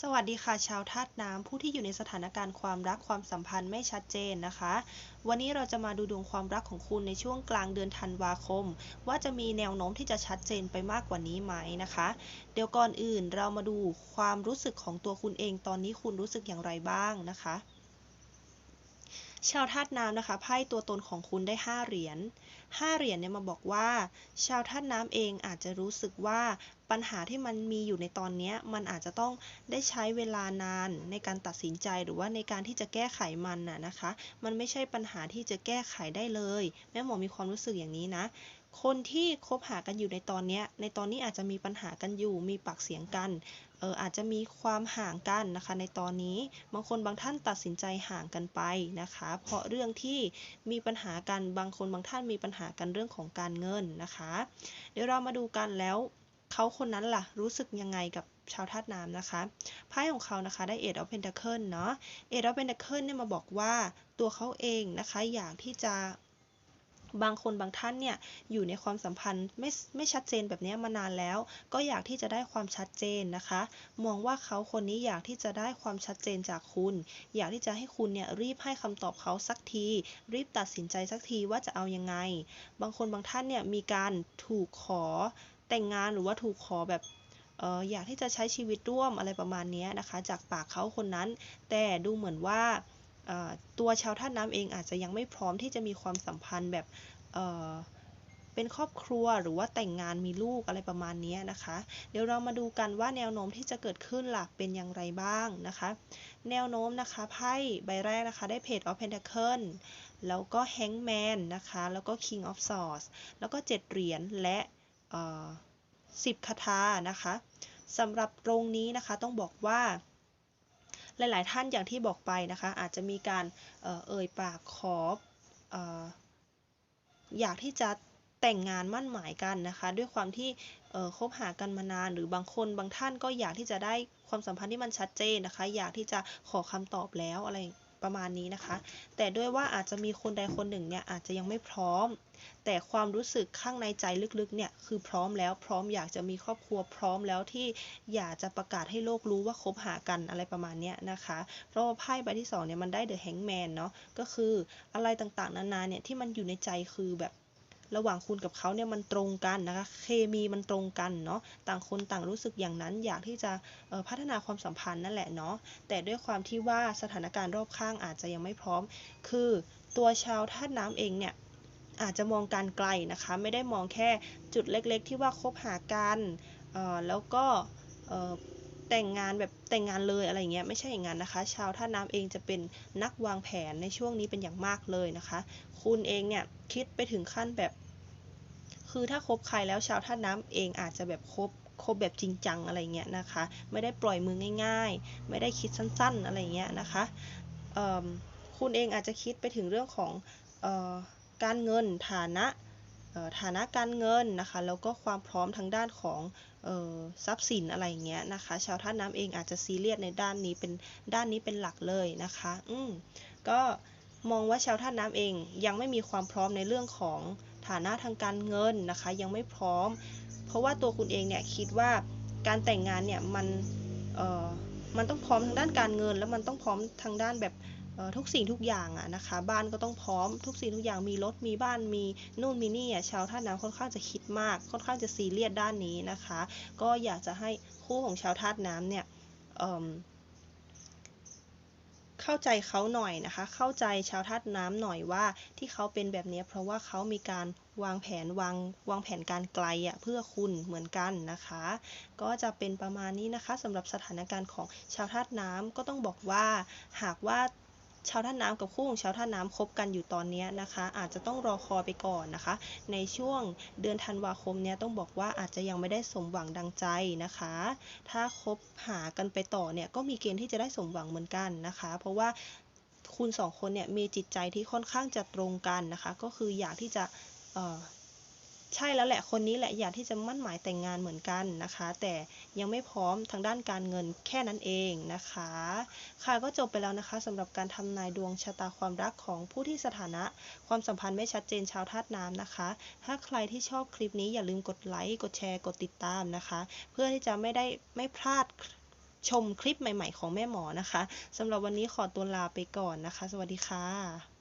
สวัสดีค่ะชาวธาตุน้ำผู้ที่อยู่ในสถานการณ์ความรักความสัมพันธ์ไม่ชัดเจนนะคะ วันนี้เราจะมาดูดวงความรักของคุณในช่วงกลางเดือนธันวาคม ว่าจะมีแนวโน้มที่จะชัดเจนไปมากกว่านี้ไหมนะคะ เดี๋ยวก่อนอื่นเรามาดูความรู้สึกของตัวคุณเอง ตอนนี้คุณรู้สึกอย่างไรบ้างนะคะ ชาวธาตุน้ำนะคะไพ่ตัวตนของคุณได้ 5 เหรียญ5เหรียญเนี่ยมาบอกว่า ชาวธาตุน้ำเองอาจจะรู้สึกว่า ปัญหาที่มันมีอยู่ในตอนนี้มันอาจจะต้องได้ใช้เวลานานในการตัดสินใจหรือว่าในการที่จะแก้ไขมันน่ะนะคะ มันไม่ใช่ปัญหาที่จะแก้ไขได้เลย แม่หมอมีความรู้สึกอย่างนี้นะคนที่คบหากันอยู่ในตอนนี้ ในตอนนี้อาจจะมีปัญหากันอยู่ มีปากเสียงกัน เอออาจจะมีความห่างกันนะคะ ในตอนนี้ บางคนบางท่านตัดสินใจห่างกันไปนะคะ เพราะเรื่องที่มีปัญหากัน บางคนบางท่านมีปัญหากันเรื่องของการเงินนะคะ เดี๋ยวเรามาดูกันแล้ว เขาคนนั้นล่ะ รู้สึกยังไงกับชาวธาตุน้ำนะคะไพ่ของเขานะคะได้เอ็ดออฟเพนทาเคิลเนาะเอ็ดออฟเพนทาเคิลเนี่ยมาบอกว่าตัวเขาเองนะคะอยากที่จะบางคนบางท่านเนี่ยอยู่ในความสัมพันธ์ไม่ไม่ชัดเจนแบบนี้มานานแล้ว ก็อยากที่จะได้ความชัดเจนนะคะ มองว่าเขาคนนี้อยากที่จะได้ความชัดเจนจากคุณ อยากที่จะให้คุณเนี่ยรีบให้คำตอบเขาสักที รีบตัดสินใจสักทีว่าจะเอายังไง บางคนบางท่านเนี่ยมีการถูกขอ แต่งงานหรือว่าถูกขอแบบเอออยากที่จะใช้ชีวิตร่วมอะไรประมาณนี้นะคะ จากปากเขาคนนั้น แต่ดูเหมือนว่าตัวชาวท่าน้ำเองอาจจะยังไม่พร้อมที่จะมีความสัมพันธ์แบบเเป็นครอบครัวหรือว่าแต่งงานมีลูกอะไรประมาณนี้นะคะ เดี๋ยวเรามาดูกันว่าแนวโน้มที่จะเกิดขึ้นหลักเป็นอย่างไรบ้างนะคะ แนวโน้มนะคะไพ่ใบแรกนะคะได้ Page of Pentacle แล้วก็ Hangman นะคะ แล้วก็ King of Swords แล้วก็ 7 เหรียญและ สิบคาถานะคะสำหรับตรงนี้นะคะต้องบอกว่า หลาย ๆ ท่านอย่างที่บอกไปนะคะ อาจจะมีการเอ่ยปากขออยากที่จะแต่งงานมั่นหมายกันนะคะ ด้วยความที่คบหากันมานานหรือบางคนบางท่านก็อยากที่จะได้ความสัมพันธ์ที่มันชัดเจนนะคะ อยากที่จะขอคำตอบแล้วอะไร ประมาณนี้นะคะ แต่ด้วยว่าอาจจะมีคนใดคนหนึ่งเนี่ยอาจจะยังไม่พร้อม แต่ความรู้สึกข้างในใจลึกๆเนี่ยคือพร้อมแล้วพร้อมอยากจะมีครอบครัวพร้อมแล้วที่อยากจะประกาศให้โลกรู้ว่าคบหากันอะไรประมาณนี้นะคะ เพราะว่าไพ่ใบที่2เนี่ยมันได้เดอะแฮงแมนเนาะก็คืออะไรต่างๆนานาเนี่ยที่มันอยู่ในใจคือแบบ ระหว่างคุณกับเขาเนี่ยมันตรงกันนะคะ เคมีมันตรงกันเนาะ ต่างคนต่างรู้สึกอย่างนั้นอยากที่จะพัฒนาความสัมพันธ์นั่นแหละเนาะ แต่ด้วยความที่ว่าสถานการณ์รอบข้างอาจจะยังไม่พร้อม คือตัวชาวธาตุน้ำเองเนี่ยอาจจะมองการไกลนะคะ ไม่ได้มองแค่จุดเล็กๆ ที่ว่าคบหากันแล้วก็แต่งงานแบบแต่งงานเลยอะไรเงี้ยไม่ใช่อย่างนั้นนะคะ ชาวท่าน้ำเองจะเป็นนักวางแผนในช่วงนี้เป็นอย่างมากเลยนะคะ คุณเองเนี่ยคิดไปถึงขั้นแบบ คือถ้าคบใครแล้วชาวท่าน้ำเองอาจจะแบบคบคบแบบจริงจังอะไรเงี้ยนะคะ ไม่ได้ปล่อยมือง่าย ๆ ไม่ได้คิดสั้น ๆอะไรเงี้ยนะคะ คุณเองอาจจะคิดไปถึงเรื่องของออการเงินฐานะฐานะการเงินนะคะแล้วก็ความพร้อมทางด้านของทรัพย์สินอะไรเงี้ยนะคะชาวท่าน้ำเองอาจจะซีเรียสในด้านนี้เป็นด้านนี้เป็นหลักเลยนะคะอืมก็มองว่าชาวท่าน้ำเองยังไม่มีความพร้อมในเรื่องของ ฐานะทางการเงินนะคะ ยังไม่พร้อม เพราะว่าตัวคุณเองเนี่ยคิดว่าการแต่งงานเนี่ยมันเออมันต้องพร้อมทางด้านการเงิน แล้วมันต้องพร้อมทางด้านแบบทุกสิ่งทุกอย่างอะนะคะ บ้านก็ต้องพร้อมทุกสิ่งทุกอย่างมีรถมีบ้านมีนู่นมีนี่อะชาวท่าน้ำค่อนข้างจะคิดมาก ค่อนข้างจะซีเรียสด้านนี้นะคะ ก็อยากจะให้คู่ของชาวธาตุน้ำเนี่ย เข้าใจเขาหน่อยนะคะ เข้าใจชาวธาตุน้ำหน่อยว่าที่เขาเป็นแบบนี้เพราะว่าเขามีการวางแผนวางวางแผนการไกลอะเพื่อคุณเหมือนกันนะคะ ก็จะเป็นประมาณนี้นะคะสำหรับสถานการณ์ของชาวธาตุน้ำก็ต้องบอกว่า หากว่า ชาวท่าน้ำกับคู่ของชาวท่าน้ำคบกันอยู่ตอนนี้นะคะ อาจจะต้องรอคอยไปก่อนนะคะ ในช่วงเดือนธันวาคมเนี้ยต้องบอกว่าอาจจะยังไม่ได้สมหวังดังใจนะคะ ถ้าคบหากันไปต่อเนี่ยก็มีเกณฑ์ที่จะได้สมหวังเหมือนกันนะคะ เพราะว่าคุณสองคนเนี่ยมีจิตใจที่ค่อนข้างจะตรงกันนะคะ ก็คืออยากที่จะ ใช่แล้วแหละคนนี้แหละอยากที่จะมั่นหมายแต่งงานเหมือนกันนะคะ แต่ยังไม่พร้อมทางด้านการเงินแค่นั้นเองนะคะ ค่ะก็จบไปแล้วนะคะสำหรับการทำนายดวงชะตาความรักของผู้ที่สถานะ ความสัมพันธ์ไม่ชัดเจนชาวธาตุน้ำนะคะ ถ้าใครที่ชอบคลิปนี้อย่าลืมกดไลค์กดแชร์กดติดตามนะคะ เพื่อที่จะไม่ได้ไม่พลาดชมคลิปใหม่ ๆ ของแม่หมอนะคะสำหรับวันนี้ขอตัวลาไปก่อนนะคะ สวัสดีค่ะ